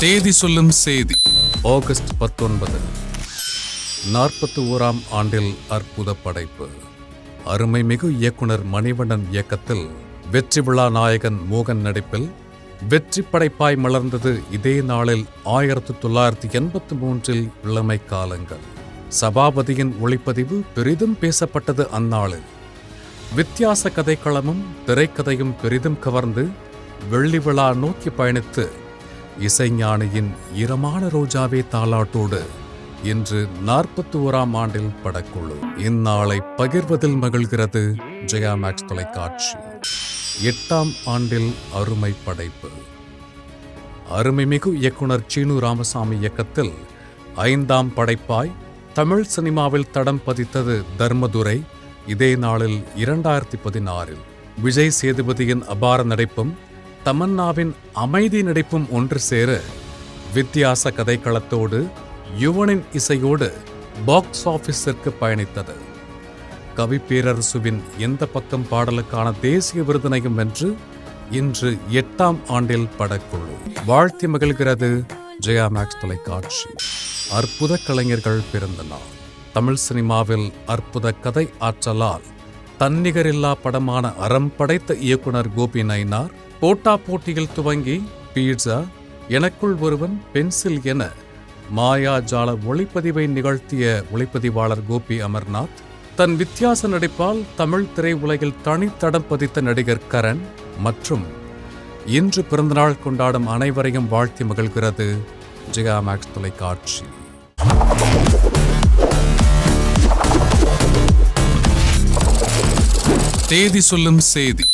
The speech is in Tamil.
தேதி சொல்லும் செய்தி. ஆகஸ்ட் பத்தொன்பது. நாற்பத்தி ஓராம் ஆண்டில் அற்புத படைப்பு. அருமைமிகு இயக்குனர் மணிவண்ணன் இயக்கத்தில் வெற்றி விழா நாயகன் மோகன் நடிப்பில் வெற்றி படைப்பாய் மலர்ந்தது இதே நாளில் ஆயிரத்து தொள்ளாயிரத்தி எண்பத்தி மூன்றில் இளமை காலங்கள். சபாபதியின் ஒளிப்பதிவு பெரிதும் பேசப்பட்டது அந்நாளில். வித்தியாச கதைக்களமும் திரைக்கதையும் பெரிதும் கவர்ந்து வெள்ளி விழா நோக்கி பயணித்து இசைஞானியின் ஈரமான ரோஜாவே தாலாட்டோடு இன்று நாற்பத்தி ஓராம் ஆண்டில் படக்குழு. இந்நாளை பகிர்வதில் மகிழ்கிறது ஜெயா மேக்ஸ் தொலைக்காட்சி. எட்டாம் ஆண்டில் அருமை படைப்பு. அருமைமிகு இயக்குனர் சீனு ராமசாமி இயக்கத்தில் ஐந்தாம் படைப்பாய் தமிழ் சினிமாவில் தடம் பதித்தது தர்மதுரை. இதே நாளில் இரண்டாயிரத்தி பதினாறில் விஜய் சேதுபதியின் அபார நடிப்பும் தமன்னாவின் அமைதி நடிப்பும் ஒன்று சேர வித்தியாச கதைக்களத்தோடு யுவனின் இசையோடு பாக்ஸ் ஆபீஸிற்கு பயணித்தது. கவி பேரரசுவின் எந்த பக்கம் பாடலுக்கான தேசிய விருதினையும் வென்று இன்று எட்டாம் ஆண்டில் படக்குழு. வாழ்த்தி மகிழ்கிறது ஜெயா மேக்ஸ் தொலைக்காட்சி. அற்புத கலைஞர்கள் பிறந்த நாள். தமிழ் சினிமாவில் அற்புத கதை ஆற்றலால் தன்னிகரில்லா படமான அறம் படைத்த இயக்குனர் கோபி நயினார் போட்டா போட்டியில் துவங்கி பீட்சா எனக்குள் ஒருவன் பென்சில் என மாயாஜால ஒளிப்பதிவை நிகழ்த்திய ஒளிப்பதிவாளர் கோபி அமர்நாத் தன் வித்தியாச நடிப்பால் தமிழ் திரையுலகில் தனித்தடம் பதித்த நடிகர் கரண் மற்றும் இன்று பிறந்தநாள் கொண்டாடும் அனைவரையும் வாழ்த்தி மகிழ்கிறது ஜிகா மேக்ஸ் தொலைக்காட்சி. தேதி சொல்லும் செய்தி.